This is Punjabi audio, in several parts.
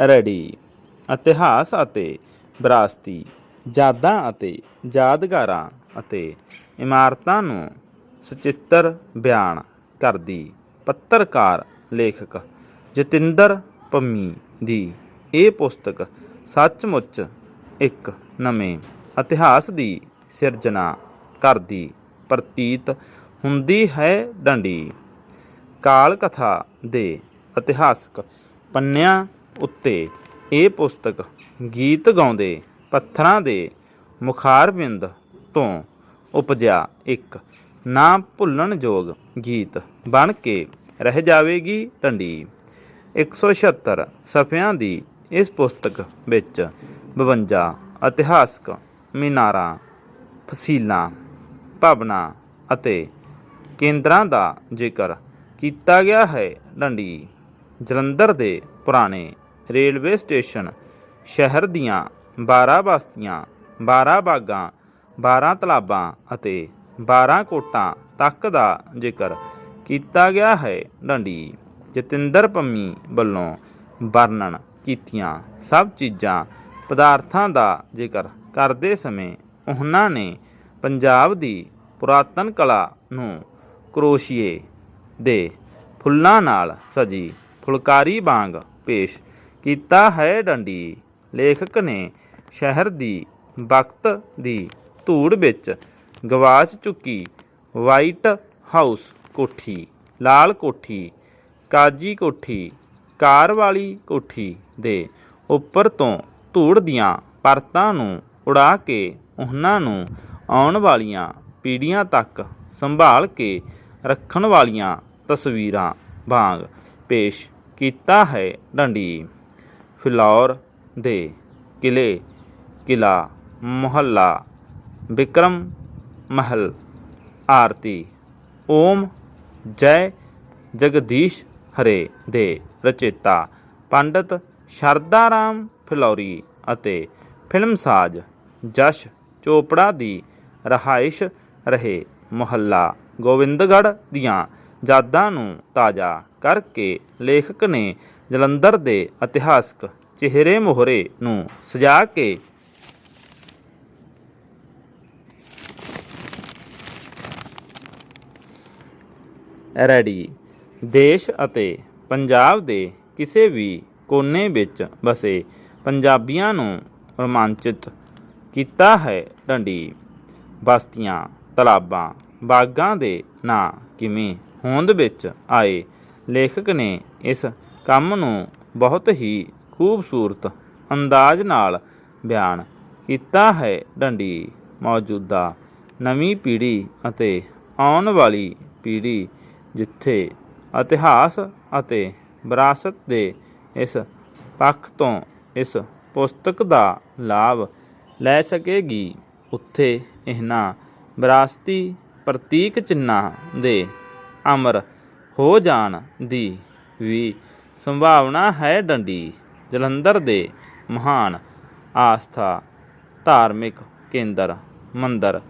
ਰੜੀ। ਇਤਿਹਾਸ ਅਤੇ ਵਿਰਾਸਤੀ ਯਾਦਾਂ ਅਤੇ ਯਾਦਗਾਰਾਂ ਅਤੇ ਇਮਾਰਤਾਂ ਨੂੰ ਸਚਿੱਤਰ ਬਿਆਨ ਕਰਦੀ ਪੱਤਰਕਾਰ ਲੇਖਕ ਜਤਿੰਦਰ ਪੰਮੀ ਦੀ ਇਹ ਪੁਸਤਕ ਸੱਚਮੁੱਚ ਇੱਕ ਨਵੇਂ ਇਤਿਹਾਸ ਦੀ ਸਿਰਜਣਾ ਕਰਦੀ ਪ੍ਰਤੀਤ ਹੁੰਦੀ ਹੈ ਡੰਡੀ। ਕਾਲ ਕਥਾ ਦੇ ਇਤਿਹਾਸਕ ਪੰਨਿਆਂ ਉੱਤੇ ਇਹ ਪੁਸਤਕ ਗੀਤ ਗਾਉਂਦੇ, ਪੱਥਰਾਂ ਦੇ ਮੁਖਾਰਬਿੰਦ ਤੋਂ ਉਪਜਿਆ ਇੱਕ ਨਾ ਭੁੱਲਣਯੋਗ ਗੀਤ ਬਣ ਕੇ ਰਹਿ ਜਾਵੇਗੀ ਡੰਡੀ 176 ਸਫ਼ਿਆਂ ਦੀ ਇਸ ਪੁਸਤਕ ਵਿੱਚ 52 ਇਤਿਹਾਸਕ ਮੀਨਾਰਾਂ, ਫਸੀਲਾਂ, ਭਵਨਾਂ ਅਤੇ ਕੇਂਦਰਾਂ ਦਾ ਜ਼ਿਕਰ ਕੀਤਾ ਗਿਆ ਹੈ। ਡੰਡੀ ਜਲੰਧਰ ਦੇ ਪੁਰਾਣੇ ਰੇਲਵੇ ਸਟੇਸ਼ਨ, ਸ਼ਹਿਰ ਦੀਆਂ 12 ਬਸਤੀਆਂ 12 ਬਾਗਾਂ 12 ਤਲਾਬਾਂ ਅਤੇ 12 ਕੋਟਾਂ ਤੱਕ ਦਾ ਜ਼ਿਕਰ ਕੀਤਾ ਗਿਆ ਹੈ। ਡੰਡੀ ਜਤਿੰਦਰ ਪੰਮੀ ਵੱਲੋਂ ਵਰਣਨ ਕੀਤੀਆਂ ਸਭ ਚੀਜ਼ਾਂ, ਪਦਾਰਥਾਂ ਦਾ ਜ਼ਿਕਰ ਕਰਦੇ ਸਮੇਂ ਉਹਨਾਂ ਨੇ ਪੰਜਾਬ ਦੀ ਪੁਰਾਤਨ ਕਲਾ ਨੂੰ ਕਰੋਸ਼ੀਏ ਦੇ ਫੁੱਲਾਂ ਨਾਲ ਸਜੀ ਫੁਲਕਾਰੀ ਵਾਂਗ ਪੇਸ਼ ਕੀਤਾ ਹੈ ਡੰਡੀ। ਲੇਖਕ ਨੇ ਸ਼ਹਿਰ ਦੀ ਵਕਤ ਦੀ ਧੂੜ ਵਿੱਚ ਗਵਾਚ ਚੁੱਕੀ ਵਾਈਟ ਹਾਊਸ ਕੋਠੀ, ਲਾਲ ਕੋਠੀ, ਕਾਜੀ ਕੋਠੀ, ਕਾਰ ਵਾਲੀ ਕੋਠੀ ਦੇ ਉੱਪਰ ਤੋਂ ਧੂੜ ਦੀਆਂ ਪਰਤਾਂ ਨੂੰ ਉਡਾ ਕੇ ਉਹਨਾਂ ਨੂੰ ਆਉਣ ਵਾਲੀਆਂ ਪੀੜ੍ਹੀਆਂ ਤੱਕ ਸੰਭਾਲ ਕੇ ਰੱਖਣ ਵਾਲੀਆਂ ਤਸਵੀਰਾਂ ਵਾਂਗ ਪੇਸ਼ ਕੀਤਾ ਹੈ ਡੰਡੀ। ਫਿਲੌਰ ਦੇ ਕਿਲੇ ਕਿਲਾ ਮੁਹੱਲਾ, ਵਿਕਰਮ ਮਹਲ, ਆਰਤੀ, ਓਮ ਜੈ ਜਗਦੀਸ਼ ਹਰੇ ਦੇ ਰਚੇਤਾ ਪੰਡਤ ਸ਼ਰਦਾ ਰਾਮ ਫਿਲੌਰੀ ਅਤੇ ਫਿਲਮਸਾਜ਼ ਜਸ਼ ਚੋਪੜਾ ਦੀ ਰਹਾਇਸ਼ ਰਹੇ ਮੁਹੱਲਾ ਗੋਬਿੰਦਗੜ੍ਹ ਦੀਆਂ ਯਾਦਾਂ ਨੂੰ ਤਾਜ਼ਾ ਕਰਕੇ ਲੇਖਕ ਨੇ ਜਲੰਧਰ ਦੇ ਇਤਿਹਾਸਕ ਚਿਹਰੇ ਮੋਹਰੇ ਨੂੰ ਸਜਾ ਕੇ ਰੈਡੀ। ਦੇਸ਼ ਅਤੇ ਪੰਜਾਬ ਦੇ ਕਿਸੇ ਵੀ ਕੋਨੇ ਵਿੱਚ ਵਸੇ ਪੰਜਾਬੀਆਂ ਨੂੰ ਰੋਮਾਂਚਿਤ ਕੀਤਾ ਹੈ ਡੰਡੀ। ਬਸਤੀਆਂ, ਤਲਾਬਾਂ, ਬਾਗਾਂ ਦੇ ਨਾਂ ਕਿਵੇਂ ਹੋਂਦ ਵਿੱਚ ਆਏ ਲੇਖਕ ਨੇ ਇਸ ਕੰਮ ਨੂੰ ਬਹੁਤ ਹੀ ਖੂਬਸੂਰਤ ਅੰਦਾਜ਼ ਨਾਲ ਬਿਆਨ ਕੀਤਾ ਹੈ ਡੰਡੀ ਮੌਜੂਦਾ ਨਵੀਂ ਪੀੜ੍ਹੀ ਅਤੇ ਆਉਣ ਵਾਲੀ ਪੀੜ੍ਹੀ ਜਿੱਥੇ ਇਤਿਹਾਸ ਅਤੇ ਵਿਰਾਸਤ ਦੇ ਇਸ ਪੱਖ ਤੋਂ ਇਸ ਪੁਸਤਕ ਦਾ ਲਾਭ ਲੈ ਸਕੇਗੀ। ਉੱਥੇ ਇਹਨਾਂ ਵਿਰਾਸਤੀ ਪ੍ਰਤੀਕ ਚਿੰਨ੍ਹਾਂ ਦੇ ਅਮਰ ਹੋ ਜਾਣ ਦੀ ਵੀ ਸੰਭਾਵਨਾ ਹੈ ਡੰਡੀ, ਜਲੰਧਰ ਦੇ ਮਹਾਨ ਆਸਥਾ ਧਾਰਮਿਕ ਕੇਂਦਰ, ਮੰਦਰ,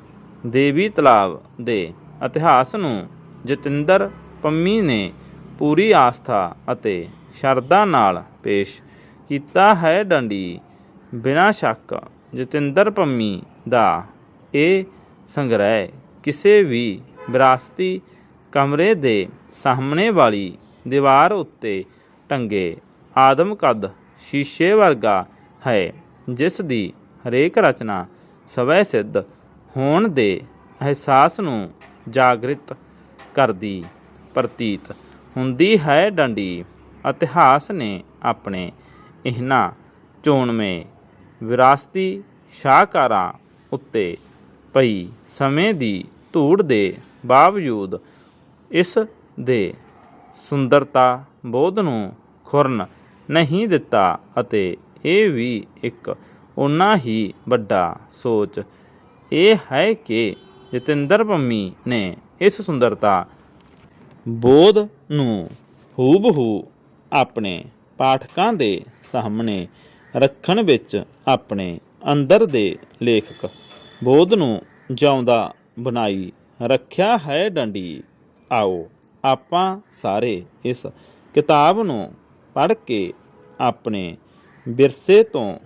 ਦੇਵੀ ਤਲਾਬ ਦੇ ਇਤਿਹਾਸ ਨੂੰ ਜਤਿੰਦਰ ਪੰਮੀ ਨੇ ਪੂਰੀ ਆਸਥਾ ਅਤੇ ਸ਼ਰਧਾ ਨਾਲ ਪੇਸ਼ ਕੀਤਾ ਹੈ ਡੰਡੀ। ਬਿਨਾਂ ਸ਼ੱਕ, ਜਤਿੰਦਰ ਪੰਮੀ ਦਾ ਇਹ ਸੰਗ੍ਰਹਿ ਕਿਸੇ ਵੀ ਵਿਰਾਸਤੀ ਕਮਰੇ ਦੇ ਸਾਹਮਣੇ ਵਾਲੀ ਦੀਵਾਰ ਉੱਤੇ ਟੰਗੇ, ਆਦਮ ਕਦ, ਸ਼ੀਸ਼ੇ ਵਰਗਾ ਹੈ, ਜਿਸ ਦੀ ਹਰੇਕ ਰਚਨਾ ਸਵੈ ਸਿੱਧ ਹੋਣ ਦੇ ਅਹਿਸਾਸ ਨੂੰ ਜਾਗਰਿਤ ਕਰਦੀ ਪ੍ਰਤੀਤ ਹੁੰਦੀ ਹੈ ਡੰਡੀ। ਇਤਿਹਾਸ ਨੇ ਆਪਣੇ ਇਹਨਾਂ ਚੋਣਵੇਂ ਵਿਰਾਸਤੀ ਸ਼ਾਹਕਾਰਾਂ ਉੱਤੇ ਪਈ ਸਮੇਂ ਦੀ ਧੂੜ ਦੇ ਬਾਵਜੂਦ ਇਸ ਦੇ ਸੁੰਦਰਤਾ ਬੋਧ ਨੂੰ ਖੁਰਨ ਨਹੀਂ ਦਿੱਤਾ ਅਤੇ ਇਹ ਵੀ ਇੱਕ ਉਨਾ ਹੀ ਵੱਡਾ ਸੋਚ। ਇਹ ਹੈ ਕਿ ਜਤਿੰਦਰ ਪੰਮੀ ਨੇ ਇਸ ਸੁੰਦਰਤਾ ਬੋਧ ਨੂੰ ਹੂਬਹੂ ਆਪਣੇ ਪਾਠਕਾਂ ਦੇ ਸਾਹਮਣੇ ਰੱਖਣ ਵਿੱਚ ਆਪਣੇ ਅੰਦਰ ਦੇ ਲੇਖਕ ਬੋਧ ਨੂੰ ਜਿਉਂਦਾ ਬਣਾਈ ਰੱਖਿਆ ਹੈ ਡੰਡੀ। ਆਓ ਆਪਾਂ ਸਾਰੇ ਇਸ ਕਿਤਾਬ ਨੂੰ ਪੜ੍ਹ ਕੇ ਆਪਣੇ ਵਿਰਸੇ ਤੋਂ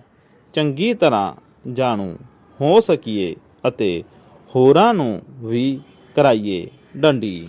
ਚੰਗੀ ਤਰ੍ਹਾਂ ਜਾਣੂ ਹੋ ਸਕੀਏ ਅਤੇ ਹੋਰਾਂ ਨੂੰ ਵੀ ਕਰਾਈਏ ਡੰਡੀ।